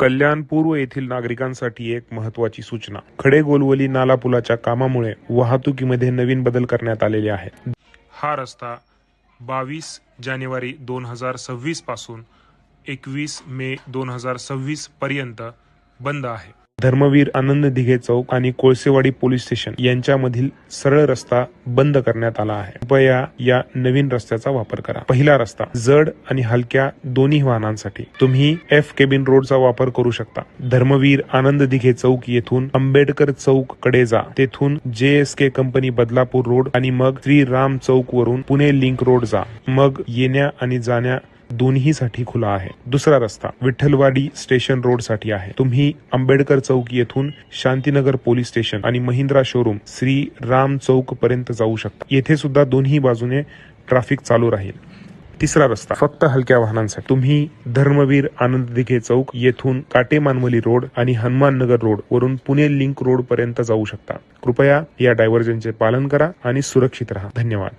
कल्याण पूर्व येथील नागरिकांसाठी एक महत्वाची सूचना. खडेगोलवली नाला पुलाच्या कामामुळे वाहतुकीमध्ये नवीन बदल करण्यात आलेले आहेत. हा रस्ता बावीस जानेवारी दोन हजार सव्वीसपासून एकवीस मे दोन हजार सव्वीस पर्यंत बंद आहे. धर्मवीर आनंद दिघे चौक आणि कोळसेवाडी पोलीस स्टेशन यांच्यामधील सरळ रस्ता बंद करण्यात आला आहे. कृपया या नवीन रस्त्याचा वापर करा. पहिला रस्ता जड आणि हलक्या दोन्ही वाहनांसाठी. तुम्ही एफ केबिन रोडचा वापर करू शकता. धर्मवीर आनंद दिघे चौक येथून आंबेडकर चौककडे जा. तेथून J S K company Badlapur road आणि मग श्री राम चौक वरून पुणे लिंक रोड जा. मग येण्या आणि जाण्या दोन्हीसाठी खुला आहे. दुसरा रस्ता विठ्ठलवाडी स्टेशन रोडसाठी आहे. तुम्ही आंबेडकर चौक येथून शांतीनगर पोलीस स्टेशन आणि महिंद्रा शोरूम श्री राम चौक पर्यंत जाऊ शकता. येथे सुद्धा दोन्ही बाजूने ट्रॅफिक चालू राहील. तिसरा रस्ता फक्त हलक्या वाहनांसाठी. तुम्ही धर्मवीर आनंद दिघे चौक येथून काटे मानवली रोड आणि हनुमान नगर रोड वरून पुणे लिंक रोड पर्यंत जाऊ शकता. कृपया या डायव्हर्जनचे पालन करा आणि सुरक्षित राहा. धन्यवाद.